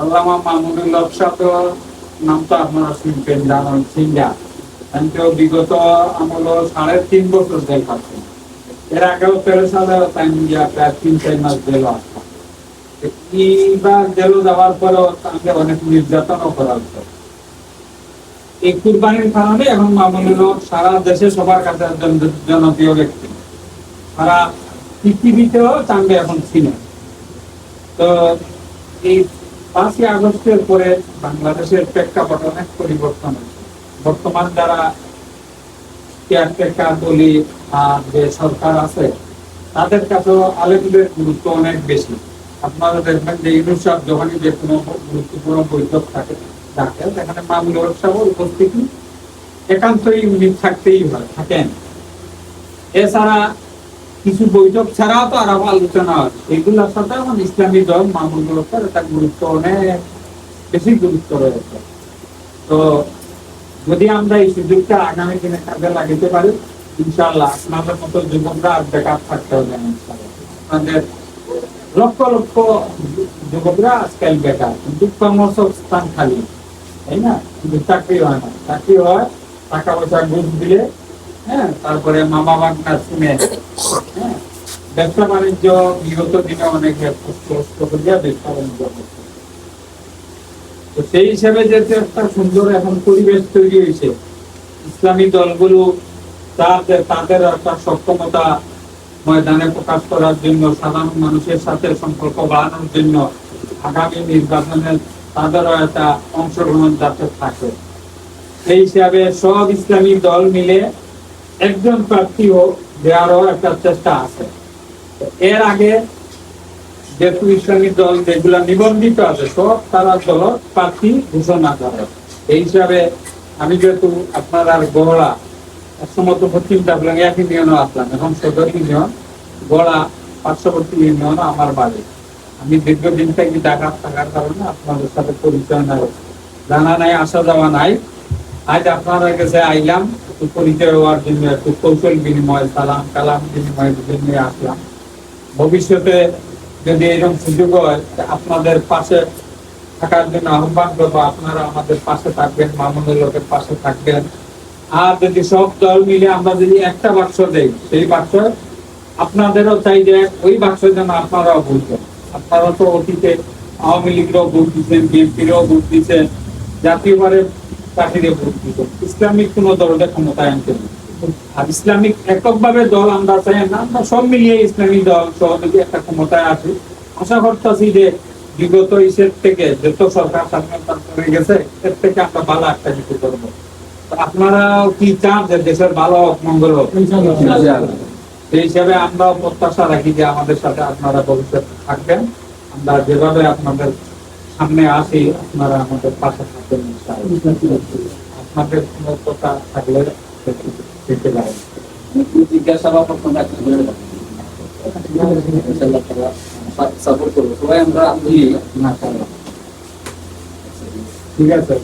আল্লামা হক সাহেব নাম তো আপনারা শুনবেন জানেন সিঙ্গা। কিন্তু বিগত আমল সাড়ে তিন বছর জেল পাচ্ছেন এর আগেও তেরো সালে প্রায় তিন, চার মাস জেল আসতাম জেল যাওয়ার পরেও তাকে অনেক নির্যাতনও করা হতো এই কুরবানির কারণে এখন মামুনুল সারা দেশে সবার কাছে জনপ্রিয় ব্যক্তি। সারা পৃথিবীতেও চাঙ্গে এখন চিনে। তো এই পাঁচই আগস্টের পরে বাংলাদেশের প্রেক্ষাপট অনেক পরিবর্তন বর্তমান যারা কেয়ারটেকার বলি আর যে সরকার আছে, তাদের কাছেও আলেমদের গুরুত্ব অনেক বেশি। আপনারা দেখবেন যে ইউনুসাব যখনই যে কোনো গুরুত্বপূর্ণ বৈঠক থাকে থাকে সেখানে মামুল সাহেবের উপস্থিতি। একান্তই উনি থাকতেই হয়, থাকেন। এছাড়া কিছু বৈঠক ছাড়াও তো আরও আলোচনা হয়। এগুলোর সাথে এখন ইসলামী দল মামুল হকের একটা গুরুত্ব অনেক বেশি গুরুত্ব রয়েছে। তো যদি আমরা এই সুযোগটা আগামী দিনে কাজে লাগাতে পারি, ইনশাআল্লাহ আপনাদের মতো যুবকরা আর বেকার থাকতে হবে লক্ষ লক্ষ যুবকরা আজকাল বেকার, কিন্তু খালি, তাই না? কিন্তু চাকরি হয় না। চাকরি হয়, টাকা পয়সা ঘুষ দিলে হ্যাঁ তারপরে মামা বাগনা শুনে হ্যাঁ। ব্যবসা বাণিজ্য বিগত দিনে অনেক কষ্ট ব্যবসা বাণিজ্য তো সেই হিসাবে যেহেতু একটা সুন্দর এখন পরিবেশ তৈরি হয়েছে, ইসলামী দলগুলো তাদের তাদের একটা সক্ষমতা ময়দানে প্রকাশ করার জন্য, সাধারণ মানুষের সাথে সম্পর্ক বাড়ানোর জন্য আগামী নির্বাচনে তাদেরও একটা অংশগ্রহণ যাতে থাকে। সেই হিসাবে সব ইসলামী দল মিলে একজন প্রার্থী হোক দেওয়ারও একটা চেষ্টা আছে। এর আগে যেহেতু ইসলামী দল যেগুলা নিবন্ধিত আছে, সব তারা দল প্রার্থী ঘোষণা করে। এই হিসাবে আমি যেহেতু আপনার আর গহড়া একসময় পশ্চিম ডাবলাং এক ইউনিয়নও আসলাম এখন সদর ইউনিয়ন, গড়া পার্শ্ববর্তী ইউনিয়ন আমার বাড়ি। আমি দীর্ঘদিন থেকে ঢাকা থাকার কারণে আপনাদের সাথে পরিচয় নাই, জানা নাই, আসা যাওয়া নাই। আজ আপনার কাছে আইলাম। পরিচয় হওয়ার জন্য একটু কৌশল বিনিময়, সালাম, কালাম বিনিময়ের জন্য আসলাম। ভবিষ্যতে যদি এরকম সুযোগ হয় আপনাদের পাশে থাকার জন্য আহ্বান করব। আপনারা আমাদের পাশে থাকবেন, মামুনের লোকের পাশে থাকবেন। আর যদি সব দল মিলে আমরা যদি একটা বাক্স দেই, সেই বাক্স আপনাদেরও চাই যে ওই বাক্স যেন আপনারাও বুঝবেন আপনারা তো অতীতে আওয়ামী লীগেরও ভোট দিচ্ছেন, বিএনপিরও ভোট দিচ্ছেন। জাতীয় পার্টিরে ভোট দিচ্ছেন ইসলামিক কোন দলকে ক্ষমতায় আনতে আর ইসলামিক এককভাবে দল আমরা চাই না আমরা সব মিলিয়ে ইসলামিক দল সহযোগী একটা ক্ষমতায় আসি আশা করতেছি যে বিগত ইসের থেকে যত সরকার স্বাধীনতা করে গেছে এর থেকে আমরা ভালো একটা কিছু করব। আপনারা কি চান যে দেশের ভালো হোক মঙ্গল হোক? সেই হিসাবে আমরা প্রত্যাশা রাখি যে আমাদের সাথে আপনারা ভবিষ্যতে থাকবেন। আমরা যেভাবে আপনাদের সামনে আসি আপনারা আমাদের পাশে থাকবেন আপনাদের কোনো থাকলে দিতে পারেন। ঠিক আছে